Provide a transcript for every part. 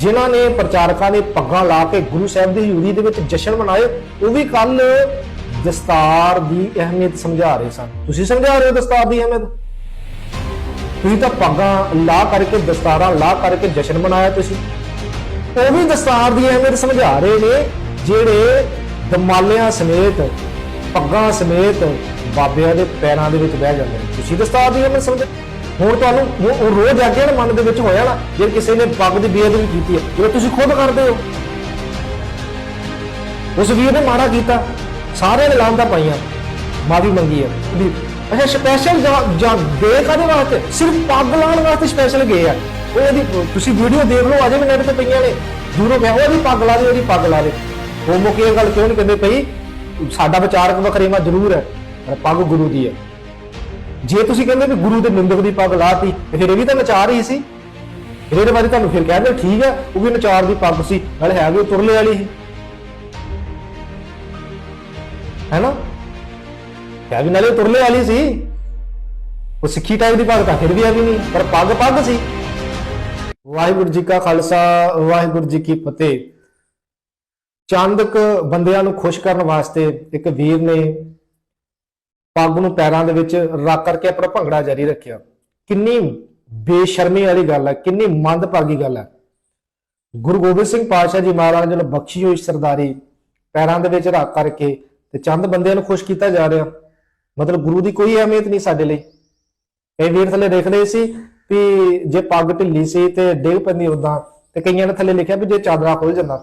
ਜਿਨ੍ਹਾਂ ਨੇ ਪ੍ਰਚਾਰਕਾਂ ਨੇ ਪੱਗਾਂ ਲਾ ਕੇ ਗੁਰੂ ਸਾਹਿਬ ਦੀ ਹਜ਼ੂਰੀ ਦੇ ਵਿੱਚ ਜਸ਼ਨ ਮਨਾਏ, ਉਹ ਵੀ ਕੱਲ ਦਸਤਾਰ ਦੀ ਅਹਿਮੀਅਤ ਸਮਝਾ ਰਹੇ ਸਨ। ਤੁਸੀਂ ਸਮਝਾ ਰਹੇ ਹੋ ਦਸਤਾਰ ਦੀ ਅਹਿਮੀਅਤ? ਤੁਸੀਂ ਤਾਂ ਪੱਗਾਂ ਲਾ ਕਰਕੇ, ਦਸਤਾਰਾਂ ਲਾ ਕਰਕੇ ਜਸ਼ਨ ਮਨਾਇਆ ਤੁਸੀਂ। ਉਹ ਵੀ ਦਸਤਾਰ ਦੀ ਅਹਿਮੀਅਤ ਸਮਝਾ ਰਹੇ ਨੇ, ਜਿਹੜੇ ਦਮਾਲਿਆਂ ਸਮੇਤ, ਪੱਗਾਂ ਸਮੇਤ ਬਾਬਿਆਂ ਦੇ ਪੈਰਾਂ ਦੇ ਵਿੱਚ ਬਹਿ ਜਾਂਦੇ ਨੇ। ਤੁਸੀਂ ਦਸਤਾਰ ਦੀ ਅਹਿਮੀਅਤ ਸਮਝ? ਹੁਣ ਤੁਹਾਨੂੰ ਉਹ ਉਹ ਰੋਜ਼ ਆ ਕੇ ਨਾ ਮਨ ਦੇ ਵਿੱਚ ਹੋਇਆ ਨਾ ਜੇ ਕਿਸੇ ਨੇ ਪੱਗ ਦੀ ਬੇਅਦਬੀ ਕੀਤੀ ਹੈ ਜਿਵੇਂ ਤੁਸੀਂ ਖੁਦ ਕਰਦੇ ਹੋ। ਉਸ ਵੀਰ ਨੇ ਮਾੜਾ ਕੀਤਾ, ਸਾਰਿਆਂ ਨੇ ਲਾਂਦਾ ਪਾਈਆਂ, ਮਾਫੀ ਮੰਗੀ ਹੈ। ਵੀ ਅੱਛਾ ਸਪੈਸ਼ਲ ਜਾਂ ਦੇ ਕਾਦੇ ਵਾਸਤੇ? ਸਿਰਫ ਪੱਗ ਲਾਉਣ ਵਾਸਤੇ ਸਪੈਸ਼ਲ ਗਏ ਆ। ਉਹ ਇਹਦੀ ਤੁਸੀਂ ਵੀਡੀਓ ਦੇਖ ਲਓ, ਅਜੇ ਵੀ ਨੈਟ ਤੇ ਪਈਆਂ ਨੇ। ਦੂਰੋਂ ਮੈਂ ਉਹਦੀ ਪੱਗ ਲਾ ਦੇ ਉਹਦੀ ਪੱਗ ਲਾ ਦੇ। ਉਹ ਮੁਕੀ ਇਹ ਗੱਲ ਕਿਉਂ ਨਹੀਂ ਕਹਿੰਦੇ ਪਈ? ਸਾਡਾ ਵਿਚਾਰਕ ਵਖਰੇਵਾ ਜ਼ਰੂਰ ਹੈ, ਪਰ ਪੱਗ ਗੁਰੂ ਦੀ ਹੈ। ਜੇ ਤੁਸੀਂ ਕਹਿੰਦੇ ਵੀ ਗੁਰੂ ਦੇ ਨਿੰਦਕ ਦੀ ਪੱਗ ਲਾਤੀ ਤੇ ਫਿਰ ਇਹ ਵੀ ਤਾਂ ਨਚਾਰ ਹੀ ਸੀ। ਫਿਰ ਬਾਰੇ ਤੁਹਾਨੂੰ ਫਿਰ ਕਹਿੰਦੇ ਠੀਕ ਹੈ, ਉਹ ਵੀ ਨਚਾਰ ਦੀ ਪੱਗ ਸੀ, ਨਾਲ ਹੈ ਵੀ ਤੁਰਲੇ ਵਾਲੀ ਸੀ। ਹੈ ਨਾ? ਹੈ ਵੀ ਨਾਲੇ ਉਹ ਤੁਰਲੇ ਵਾਲੀ ਸੀ। ਉਹ ਸਿੱਖੀ ਟਾਈਪ ਦੀ ਪੱਗ ਤਾਂ ਫਿਰ ਵੀ ਆ ਵੀ ਨਹੀਂ, ਪਰ ਪੱਗ ਪੱਗ ਸੀ। ਵਾਹਿਗੁਰੂ ਜੀ ਕਾ ਖਾਲਸਾ, ਵਾਹਿਗੁਰੂ ਜੀ ਕੀ ਫਤਿਹ। ਚੰਦਕ ਬੰਦਿਆਂ ਨੂੰ ਖੁਸ਼ ਕਰਨ ਵਾਸਤੇ ਇੱਕ ਵੀਰ ਨੇ ਪੱਗ ਨੂੰ ਪੈਰਾਂ ਦੇ ਵਿੱਚ ਰੱਖ ਕਰਕੇ ਆਪਣਾ ਭੰਗੜਾ ਜਾਰੀ ਰੱਖਿਆ। ਕਿੰਨੀ ਬੇਸ਼ਰਮੀ ਵਾਲੀ ਗੱਲ ਹੈ, ਕਿੰਨੀ ਮੰਦਭਾਗੀ ਗੱਲ ਹੈ। ਗੁਰੂ ਗੋਬਿੰਦ ਸਿੰਘ ਪਾਤਸ਼ਾਹ ਜੀ ਮਹਾਰਾਜ ਜੀ ਨੂੰ ਬਖਸ਼ੀ ਹੋਈ ਸਰਦਾਰੀ, ਪੈਰਾਂ ਦੇ ਵਿੱਚ ਰੱਖ ਕਰਕੇ ਤੇ ਚੰਦ ਬੰਦਿਆਂ ਨੂੰ ਖੁਸ਼ ਕੀਤਾ ਜਾ ਰਿਹਾ। ਮਤਲਬ ਗੁਰੂ ਦੀ ਕੋਈ ਅਹਿਮੀਅਤ ਨਹੀਂ ਸਾਡੇ ਲਈ। ਇਹ ਵੀਰ ਥੱਲੇ ਦੇਖ ਰਹੇ ਸੀ ਵੀ ਜੇ ਪੱਗ ਢਿੱਲੀ ਸੀ ਤੇ ਡਿੱਗ ਪੈਂਦੀ ਉਦਾਂ ਤੇ ਕਈਆਂ ਨੇ ਥੱਲੇ ਲਿਖਿਆ ਵੀ ਜੇ ਚਾਦਰਾ ਖੋਲ ਜਾਂਦਾ।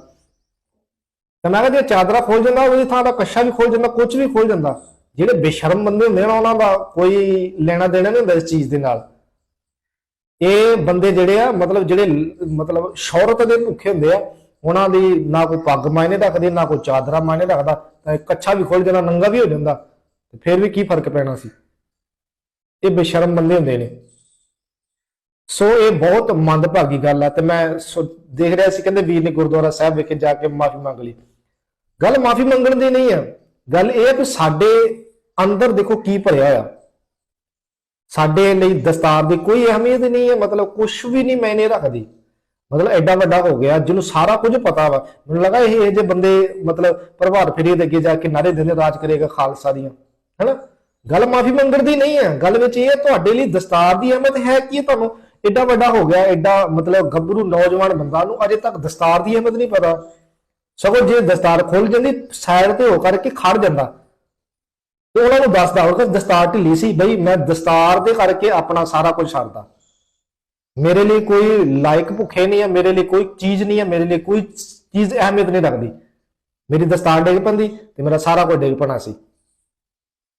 ਤੇ ਮੈਂ ਕਿਹਾ ਜੇ ਚਾਦਰਾ ਖੋਲ ਜਾਂਦਾ, ਉਹਦੀ ਥਾਂ ਦਾ ਕੱਛਾ ਵੀ ਖੋਲ ਜਾਂਦਾ ਕੁਝ ਵੀ ਖੋਲ ਜਾਂਦਾ। ਜਿਹੜੇ ਬੇਸ਼ਰਮ ਬੰਦੇ ਹੁੰਦੇ ਨੇ ਉਹਨਾਂ ਦਾ ਕੋਈ ਲੈਣਾ ਦੇਣਾ ਨਹੀਂ ਹੁੰਦਾ ਇਸ ਚੀਜ਼ ਦੇ ਨਾਲ। ਇਹ ਬੰਦੇ ਜਿਹੜੇ ਆ, ਮਤਲਬ ਜਿਹੜੇ ਮਤਲਬ ਸ਼ੌਹਰਤ ਦੇ ਭੁੱਖੇ ਹੁੰਦੇ ਆ, ਉਹਨਾਂ ਦੀ ਨਾ ਕੋਈ ਪੱਗ ਮਾਇਨੇ ਰੱਖਦੀ, ਨਾ ਕੋਈ ਚਾਦਰਾ ਮਾਇਨੇ ਰੱਖਦਾ, ਤਾਂ ਕੱਛਾ ਵੀ ਖੋਲ ਜਾਂਦਾ, ਨੰਗਾ ਵੀ ਹੋ ਜਾਂਦਾ, ਤੇ ਫਿਰ ਵੀ ਕੀ ਫ਼ਰਕ ਪੈਣਾ ਸੀ? ਇਹ ਬੇਸ਼ਰਮ ਬੰਦੇ ਹੁੰਦੇ ਨੇ। ਸੋ ਇਹ ਬਹੁਤ ਮੰਦਭਾਗੀ ਗੱਲ ਆ, ਤੇ ਮੈਂ ਸੋ- ਦੇਖ ਰਿਹਾ ਸੀ, ਕਹਿੰਦੇ ਵੀਰ ਨੇ ਗੁਰਦੁਆਰਾ ਸਾਹਿਬ ਵਿਖੇ ਜਾ ਕੇ ਮਾਫੀ ਮੰਗ ਲਈ। ਗੱਲ ਮਾਫੀ ਮੰਗਣ ਦੀ ਨਹੀਂ ਆ। ਗੱਲ ਇਹ ਹੈ ਕਿ ਸਾਡੇ ਅੰਦਰ ਦੇਖੋ ਕੀ ਭਰਿਆ ਆ। ਸਾਡੇ ਲਈ ਦਸਤਾਰ ਦੀ ਕੋਈ ਅਹਿਮੀਅਤ ਨਹੀਂ ਹੈ, ਮਤਲਬ ਕੁਝ ਵੀ ਨਹੀਂ ਮੈਨੇ ਰੱਖਦੀ। ਮਤਲਬ ਐਡਾ ਵੱਡਾ ਹੋ ਗਿਆ, ਜਿਹਨੂੰ ਸਾਰਾ ਕੁਝ ਪਤਾ ਵਾ। ਮੈਨੂੰ ਲੱਗਾ ਇਹ ਇਹ ਜੇ ਬੰਦੇ ਮਤਲਬ ਪ੍ਰਭਾਤ ਫੇਰੀ ਦੇ ਅੱਗੇ ਜਾ ਕੇ ਨਾਰੇ ਦਿੰਦੇ ਰਾਜ ਕਰੇਗਾ ਖਾਲਸਾ ਦੀਆਂ। ਹੈਨਾ? ਗੱਲ ਮਾਫੀ ਮੰਗਣ ਦੀ ਨਹੀਂ ਹੈ। ਗੱਲ ਵਿੱਚ ਇਹ ਹੈ, ਤੁਹਾਡੇ ਲਈ ਦਸਤਾਰ ਦੀ ਅਹਿਮਤ ਹੈ ਕੀ ਤੁਹਾਨੂੰ? ਐਡਾ ਵੱਡਾ ਹੋ ਗਿਆ, ਐਡਾ ਮਤਲਬ ਗੱਭਰੂ ਨੌਜਵਾਨ ਬੰਦਾ ਨੂੰ ਅਜੇ ਤੱਕ ਦਸਤਾਰ ਦੀ ਅਹਿਮੀਅਤ ਨਹੀਂ ਪਤਾ। ਸਗੋਂ ਜੇ ਦਸਤਾਰ ਖੁੱਲ ਜਾਂਦੀ, ਸਾਈਡ ਤੇ ਹੋ ਕਰਕੇ ਖੜ ਜਾਂਦਾ। ਤੇ ਉਹਨਾਂ ਨੂੰ ਦੱਸਦਾ ਹੋਵੇ ਕਿ ਦਸਤਾਰ ਢਿੱਲੀ ਸੀ, ਬਈ ਮੈਂ ਦਸਤਾਰ ਦੇ ਕਰਕੇ ਆਪਣਾ ਸਾਰਾ ਕੁਝ ਛੱਡਦਾ। ਮੇਰੇ ਲਈ ਕੋਈ ਲਾਇਕ ਭੁੱਖੇ ਨਹੀਂ ਹੈ, ਮੇਰੇ ਲਈ ਕੋਈ ਚੀਜ਼ ਨਹੀਂ ਹੈ, ਮੇਰੇ ਲਈ ਕੋਈ ਚੀਜ਼ ਅਹਿਮੀਅਤ ਨਹੀਂ ਰੱਖਦੀ। ਮੇਰੀ ਦਸਤਾਰ ਡਿੱਗ ਪੰਦੀ ਤੇ ਮੇਰਾ ਸਾਰਾ ਕੁਝ ਡਿੱਗ ਪਣਾ ਸੀ।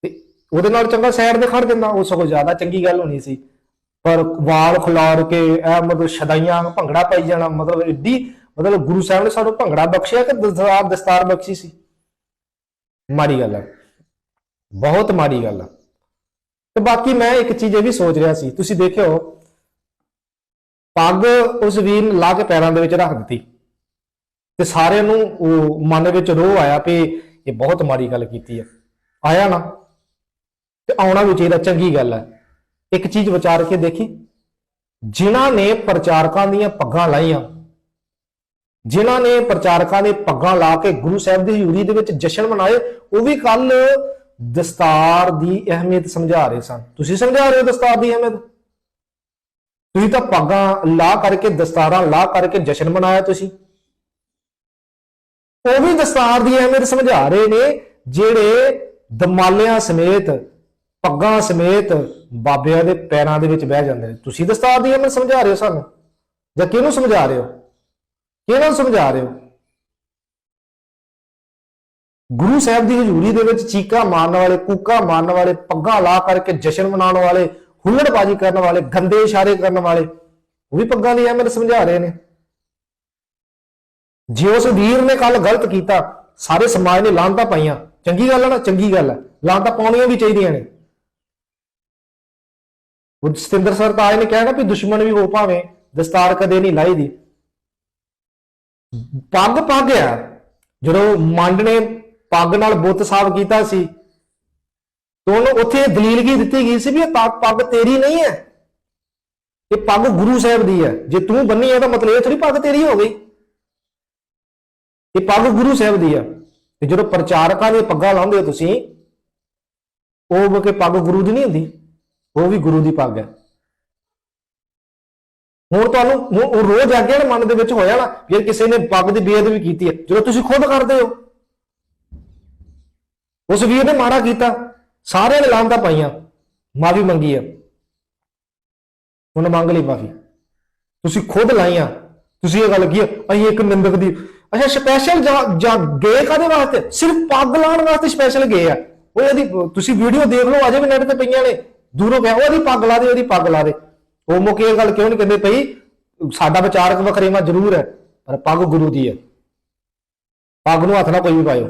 ਤੇ ਉਹਦੇ ਨਾਲ ਚੰਗਾ ਸਾਈਡ ਤੇ ਖੜ ਜਾਂਦਾ ਉਹ ਸਗੋਂ ਜ਼ਿਆਦਾ ਚੰਗੀ ਗੱਲ ਹੋਣੀ ਸੀ। ਪਰ ਵਾਲ ਖੁਲਾਰ ਕੇ ਇਹ ਮਤਲਬ ਸ਼ਦਾਈਆਂ ਭੰਗੜਾ ਪਾਈ ਜਾਣਾ, ਮਤਲਬ ਇੱਡੀ ਮਤਲਬ ਗੁਰੂ ਸਾਹਿਬ ਨੇ ਸਾਨੂੰ ਭੰਗੜਾ ਬਖਸ਼ਿਆ ਕਿ ਦਸਤਾਰ ਦਸਤਾਰ ਬਖਸ਼ੀ ਸੀ। ਮਾੜੀ ਗੱਲ ਹੈ। ਬਹੁਤ ਮਾੜੀ ਗੱਲ ਆ। ਤੇ ਬਾਕੀ ਮੈਂ ਇੱਕ ਚੀਜ਼ ਇਹ ਵੀ ਸੋਚ ਰਿਹਾ ਸੀ, ਤੁਸੀਂ ਦੇਖਿਓ, ਪੱਗ ਉਸ ਵੀਰ ਨੇ ਲਾ ਕੇ ਪੈਰਾਂ ਦੇ ਵਿੱਚ ਰੱਖ ਦਿੱਤੀ। ਤੇ ਸਾਰਿਆਂ ਨੂੰ ਉਹ ਮਨ ਵਿੱਚ ਰੋਹ ਆਇਆ ਕਿ ਇਹ ਬਹੁਤ ਮਾੜੀ ਗੱਲ ਕੀਤੀ ਹੈ ਆਇਆ ਨਾ, ਤੇ ਆਉਣਾ ਵੀ ਚਾਹੀਦਾ, ਚੰਗੀ ਗੱਲ ਹੈ ਇੱਕ ਚੀਜ਼ ਵਿਚਾਰ ਕੇ ਦੇਖੀ, ਜਿਨ੍ਹਾਂ ਨੇ ਪ੍ਰਚਾਰਕਾਂ ਦੀਆਂ ਪੱਗਾਂ ਲਾਈਆਂ, ਜਿਨ੍ਹਾਂ ਨੇ ਪ੍ਰਚਾਰਕਾਂ ਦੇ ਪੱਗਾਂ ਲਾ ਕੇ ਗੁਰੂ ਸਾਹਿਬ ਦੀ ਹਜ਼ੂਰੀ ਦੇ ਵਿੱਚ ਜਸ਼ਨ ਮਨਾਏ, ਉਹ ਵੀ ਕੱਲ ਦਸਤਾਰ ਦੀ ਅਹਿਮੀਅਤ ਸਮਝਾ ਰਹੇ ਸਨ। ਤੁਸੀਂ ਸਮਝਾ ਰਹੇ ਹੋ ਦਸਤਾਰ ਦੀ ਅਹਿਮੀਅਤ? ਤੁਸੀਂ ਤਾਂ ਪੱਗਾਂ ਲਾ ਕਰਕੇ, ਦਸਤਾਰਾਂ ਲਾ ਕਰਕੇ ਜਸ਼ਨ ਮਨਾਇਆ ਤੁਸੀਂ। ਉਹ ਵੀ ਦਸਤਾਰ ਦੀ ਅਹਿਮੀਅਤ ਸਮਝਾ ਰਹੇ ਨੇ, ਜਿਹੜੇ ਦਮਾਲਿਆਂ ਸਮੇਤ, ਪੱਗਾਂ ਸਮੇਤ ਬਾਬਿਆਂ ਦੇ ਪੈਰਾਂ ਦੇ ਵਿੱਚ ਬਹਿ ਜਾਂਦੇ ਨੇ। ਤੁਸੀਂ ਦਸਤਾਰ ਦੀ ਅਹਿਮੀਅਤ ਸਮਝਾ ਰਹੇ ਹੋ ਸਾਨੂੰ? ਜਾਂ ਕਿਹਨੂੰ ਸਮਝਾ ਰਹੇ ਹੋ? ਕਿਹਨਾਂ ਨੂੰ ਸਮਝਾ ਰਹੇ ਹੋ? ਗੁਰੂ ਸਾਹਿਬ ਦੀ ਹਜ਼ੂਰੀ ਦੇ ਵਿੱਚ ਚੀਕਾ ਮਾਰਨ ਵਾਲੇ, ਕੂਕਾ ਮਾਰਨ ਵਾਲੇ, ਪੱਗਾਂ ਲਾ ਕਰਕੇ ਜਸ਼ਨ ਮਨਾਉਣ ਵਾਲੇ, ਹੁੱਲੜਬਾਜ਼ੀ ਕਰਨ ਵਾਲੇ, ਗੰਦੇ ਇਸ਼ਾਰੇ ਕਰਨ ਵਾਲੇ, ਉਹ ਵੀ ਪੱਗਾਂ ਦੀ ਅਹਿਮੀਅਤ ਸਮਝਾ ਰਹੇ ਨੇ। ਜੇ ਉਸ ਵੀਰ ਨੇ ਕੱਲ ਗਲਤ ਕੀਤਾ, ਸਾਰੇ ਸਮਾਜ ਨੇ ਲਾਂਤਾ ਪਾਈਆਂ। ਚੰਗੀ ਗੱਲ ਹੈ ਨਾ, ਚੰਗੀ ਗੱਲ ਹੈ ਲਾਂਤਾ ਪਾਉਣੀਆਂ ਵੀ ਚਾਹੀਦੀਆਂ ਨੇ। ਉਹ ਸਤਿੰਦਰ ਸਰਤਾਜ ਨੇ ਕਿਹਾ ਨਾ ਵੀ ਦੁਸ਼ਮਣ ਵੀ ਹੋ ਭਾਵੇਂ, ਦਸਤਾਰ ਕਦੇ ਨਹੀਂ ਲਾਈ ਦੀ ਪੱਗ ਪੱਗ ਆ। ਜਦੋਂ ਮੰਡ ਨੇ ਪੱਗ ਨਾਲ ਬੁੱਤ ਸਾਫ਼ ਕੀਤਾ ਸੀ। ਤਾਂ ਉਹਨੂੰ ਉੱਥੇ ਇਹ ਦਲੀਲਗੀ ਦਿੱਤੀ ਗਈ ਸੀ ਵੀ ਇਹ ਪੱਗ ਤੇਰੀ ਨਹੀਂ ਹੈ? ਇਹ ਪੱਗ ਗੁਰੂ ਸਾਹਿਬ ਦੀ ਹੈ। ਜੇ ਤੂੰ ਬੰਨੀ ਹੈ ਤਾਂ ਮਤਲਬ ਇਹ ਥੋੜੀ ਪੱਗ ਤੇਰੀ ਹੋ ਗਈ। ਇਹ ਪੱਗ ਗੁਰੂ ਸਾਹਿਬ ਦੀ ਹੈ ਤੇ ਜਦੋਂ ਪ੍ਰਚਾਰਕਾਂ ਦੀਆਂ ਪੱਗਾਂ ਲਾਉਂਦੇ ਹੋ ਤੁਸੀਂ, ਉਹ ਕਿ ਪੱਗ ਗੁਰੂ ਦੀ ਨਹੀਂ ਹੁੰਦੀ। ਉਹ ਵੀ ਗੁਰੂ ਦੀ ਪੱਗ ਹੈ। ਹੁਣ ਤੁਹਾਨੂੰ ਹੁਣ ਉਹ ਰੋਜ਼ ਆ ਗਿਆ ਮਨ ਦੇ ਵਿੱਚ ਹੋਇਆ ਨਾ ਜੇ ਕਿਸੇ ਨੇ ਪੱਗ ਦੀ ਬੇਅਦਬੀ ਕੀਤੀ ਹੈ। ਜਦੋਂ ਤੁਸੀਂ ਖੁਦ ਕਰਦੇ ਹੋ। ਉਸ ਵੀਰ ਨੇ ਮਾੜਾ ਕੀਤਾ। ਸਾਰਿਆਂ ਨੇ ਲਾਂਤਾ ਪਾਈਆਂ। ਮਾਫੀ ਮੰਗੀ ਹੈ ਉਹਨੇ ਮੰਗ ਲਈ ਮਾਫੀ। ਤੁਸੀਂ ਖੁਦ ਲਾਈਆਂ। ਤੁਸੀਂ ਇਹ ਗੱਲ ਕੀ ਹੈ, ਅਸੀਂ ਇੱਕ ਨਿੰਦਕ ਦੀ ਅੱਛਾ ਸਪੈਸ਼ਲ ਜਾਂ ਗਏ ਕਾਦੇ ਵਾਸਤੇ? ਸਿਰਫ ਪੱਗ ਲਾਉਣ ਵਾਸਤੇ ਸਪੈਸ਼ਲ ਗਏ ਆ। ਉਹ ਇਹਦੀ ਤੁਸੀਂ ਵੀਡੀਓ ਦੇਖ ਲਓ ਅਜੇ ਵੀ ਨੈਟ ਤੇ ਪਈਆਂ ਨੇ। ਦੂਰੋਂ ਕਿਹਾ ਉਹਦੀ ਪੱਗ ਲਾ ਦੇ ਉਹਦੀ ਪੱਗ ਲਾ ਦੇ। ਉਹ ਮੁਕੇ ਇਹ ਗੱਲ ਕਿਉਂ ਨਹੀਂ ਕਹਿੰਦੇ ਪਈ? ਸਾਡਾ ਵਿਚਾਰਕ ਵਖਰੇਵਾ ਜ਼ਰੂਰ ਹੈ ਪਰ ਪੱਗ ਗੁਰੂ ਦੀ ਹੈ। ਪੱਗ ਨੂੰ ਹੱਥ ਨਾ ਕੋਈ ਵੀ ਪਾਇਓ।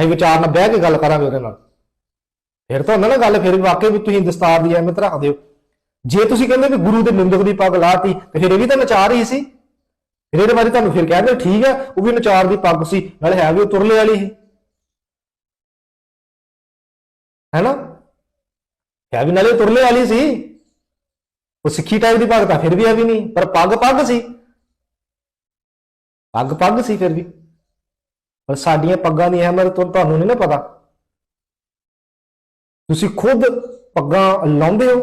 ਅਸੀਂ ਵਿਚਾਰ ਨਾਲ ਬਹਿ ਕੇ ਗੱਲ ਕਰਾਂਗੇ ਉਹਦੇ ਨਾਲ। ਫਿਰ ਤਾਂ ਹੁੰਦਾ ਨਾ ਗੱਲ, ਫਿਰ ਵਾਕਈ ਵੀ ਤੁਸੀਂ ਦਸਤਾਰ ਦੀ ਅਹਿਮੀਅਤ ਰੱਖਦੇ ਹੋ। ਜੇ ਤੁਸੀਂ ਕਹਿੰਦੇ ਵੀ ਗੁਰੂ ਦੇ ਨਿੰਦਕ ਦੀ ਪੱਗ ਲਾਤੀ, ਤੇ ਫਿਰ ਇਹ ਵੀ ਤਾਂ ਨਚਾਰ ਹੀ ਸੀ। ਫਿਰ ਇਹਦੇ ਬਾਰੇ ਤੁਹਾਨੂੰ ਫਿਰ ਕਹਿੰਦੇ ਠੀਕ ਹੈ, ਉਹ ਵੀ ਨਚਾਰ ਦੀ ਪੱਗ ਸੀ, ਨਾਲ ਹੈ ਵੀ ਉਹ ਤੁਰਲੇ ਵਾਲੀ ਸੀ। ਹੈਨਾ? ਹੈ ਵੀ ਨਾਲੇ ਤੁਰਲੇ ਵਾਲੀ ਸੀ। ਉਹ ਸਿੱਖੀ ਟਾਈਪ ਦੀ ਪੱਗ ਤਾਂ ਫਿਰ ਵੀ ਹੈ ਵੀ ਨਹੀਂ, ਪਰ ਪੱਗ ਪੱਗ ਸੀ। ਪੱਗ ਪੱਗ ਸੀ ਫਿਰ ਵੀ। ਪਰ ਸਾਡੀਆਂ ਪੱਗਾਂ ਦੀ ਅਹਿਮੀਅਤ ਤੋਂ ਤੁਹਾਨੂੰ ਨਹੀਂ ਨਾ ਪਤਾ। ਤੁਸੀਂ ਖੁਦ ਪੱਗਾਂ ਲਾਉਂਦੇ ਹੋ,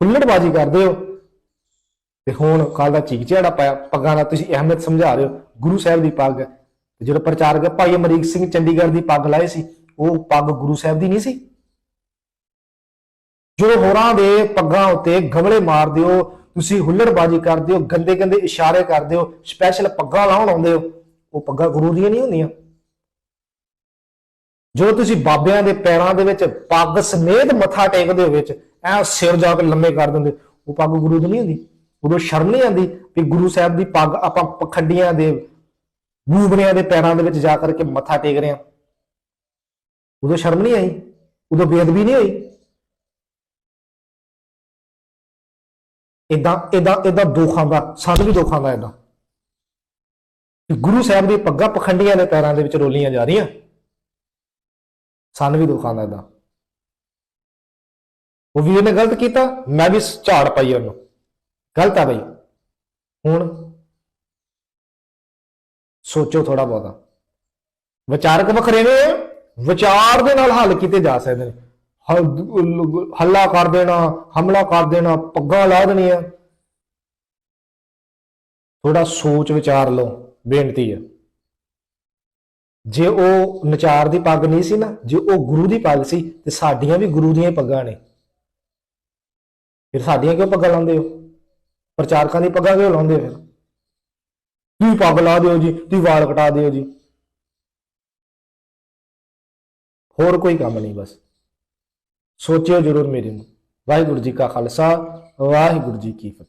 ਹੁੱਲੜਬਾਜ਼ੀ ਕਰਦੇ ਹੋ। ਤੇ ਹੁਣ ਕੱਲ ਦਾ ਚੀਕ ਝਾੜਾ ਪਾਇਆ, ਪੱਗਾਂ ਦਾ ਤੁਸੀਂ ਅਹਿਮੀਅਤ ਸਮਝਾ ਰਹੇ ਹੋ, ਗੁਰੂ ਸਾਹਿਬ ਦੀ ਪੱਗ। ਹੈ ਤੇ ਜਦੋਂ ਪ੍ਰਚਾਰਕ ਭਾਈ ਅਮਰੀਕ ਸਿੰਘ ਚੰਡੀਗੜ੍ਹ ਦੀ ਪੱਗ ਲਾਏ ਸੀ, ਉਹ ਪੱਗ ਗੁਰੂ ਸਾਹਿਬ ਦੀ ਨਹੀਂ ਸੀ। ਜੋ ਹੋਰਾਂ ਦੇ ਪੱਗਾਂ ਉੱਤੇ ਗਮਲੇ ਮਾਰਦੇ ਹੋ, ਤੁਸੀਂ ਹੁੱਲੜਬਾਜ਼ੀ ਕਰਦੇ ਹੋ ਗੰਦੇ ਗੰਦੇ ਇਸ਼ਾਰੇ ਕਰਦੇ ਹੋ ਸਪੈਸ਼ਲ ਪੱਗਾਂ ਲਾਉਣ ਆਉਂਦੇ ਹੋ ਉਹ ਪੱਗਾਂ ਗੁਰੂ ਦੀਆਂ ਨਹੀਂ ਹੁੰਦੀਆਂ। ਜਦੋਂ ਤੁਸੀਂ ਬਾਬਿਆਂ ਦੇ ਪੈਰਾਂ ਦੇ ਵਿੱਚ ਪੱਗ ਸਮੇਤ ਮੱਥਾ ਟੇਕਦੇ ਹੋ ਵਿੱਚ, ਐ ਸਿਰ ਜਾ ਕੇ ਲੰਮੇ ਕਰ ਦਿੰਦੇ, ਉਹ ਪੱਗ ਗੁਰੂ ਦੀ ਨਹੀਂ ਹੁੰਦੀ। ਉਦੋਂ ਸ਼ਰਮ ਨਹੀਂ ਆਉਂਦੀ ਕਿ ਗੁਰੂ ਸਾਹਿਬ ਦੀ ਪੱਗ ਆਪਾਂ ਪਖੰਡੀਆਂ ਦੇ ਬੂਬਣਿਆਂ ਦੇ ਪੈਰਾਂ ਦੇ ਵਿੱਚ ਜਾ ਕਰਕੇ ਮੱਥਾ ਟੇਕ ਰਹੇ ਹਾਂ। ਉਦੋਂ ਸ਼ਰਮ ਨਹੀਂ ਆਈ, ਉਦੋਂ ਬੇਅਦਬੀ ਨਹੀਂ ਹੋਈ। ਇਦਾਂ ਇਦਾਂ ਇਦਾਂ ਦੁੱਖ ਆਉਂਦਾ ਸਾਨੂੰ ਵੀ ਦੁੱਖ ਆਉਂਦਾ ਇਦਾਂ ਗੁਰੂ ਸਾਹਿਬ ਦੀ ਪੱਗਾਂ ਪਖੰਡੀਆਂ ਦੇ ਪੈਰਾਂ ਦੇ ਵਿੱਚ ਰੋਲੀਆਂ ਜਾ ਰਹੀਆਂ। ਸਾਨੂੰ ਵੀ ਦੁੱਖਾਂ ਦਾ। ਇਦਾਂ ਉਹ ਵੀਰ ਨੇ ਗਲਤ ਕੀਤਾ, ਮੈਂ ਵੀ ਝਾੜ ਪਾਈ ਉਹਨੂੰ। ਗਲਤ ਆ ਬਈ। ਹੁਣ ਸੋਚੋ ਥੋੜਾ ਬਹੁਤਾ। ਵਿਚਾਰਕ ਵੱਖਰੇ ਨੇ, ਵਿਚਾਰ ਦੇ ਨਾਲ ਹੱਲ ਕੀਤੇ ਜਾ ਸਕਦੇ ਨੇ। ਹੱਲਾ ਕਰ ਦੇਣਾ, ਹਮਲਾ ਕਰ ਦੇਣਾ, ਪੱਗਾਂ ਲਾ ਦੇਣੀਆਂ। ਥੋੜਾ ਸੋਚ ਵਿਚਾਰ ਲਓ। ਬੇਨਤੀ ਹੈ ਜੇ ਉਹ ਨਚਾਰ ਦੀ ਪੱਗ ਨਹੀਂ ਸੀ ਨਾ, ਜੇ ਉਹ ਗੁਰੂ ਦੀ ਪੱਗ ਸੀ, ਤੇ ਸਾਡੀਆਂ ਵੀ ਗੁਰੂ ਦੀਆਂ ਪੱਗਾਂ ਨੇ। ਫਿਰ ਸਾਡੀਆਂ ਕਿਉਂ ਪੱਗਾਂ ਲਾਉਂਦੇ ਹੋ? ਪ੍ਰਚਾਰਕਾਂ ਦੀ ਪੱਗਾਂ ਕਿਉਂ ਲਾਉਂਦੇ ਹੋ? ਫਿਰ ਤੁਸੀਂ ਪੱਗ ਲਾ ਦਿਓ ਜੀ, ਤੁਸੀਂ ਵਾਲ ਕਟਾ ਦਿਓ ਜੀ। ਹੋਰ ਕੋਈ ਕੰਮ ਨਹੀਂ ਬਸ। ਸੋਚਿਓ ਜ਼ਰੂਰ ਮੇਰੇ ਨੂੰ। ਵਾਹਿਗੁਰੂ ਜੀ ਕਾ ਖਾਲਸਾ, ਵਾਹਿਗੁਰੂ ਜੀ ਕੀ ਫਤਿਹ।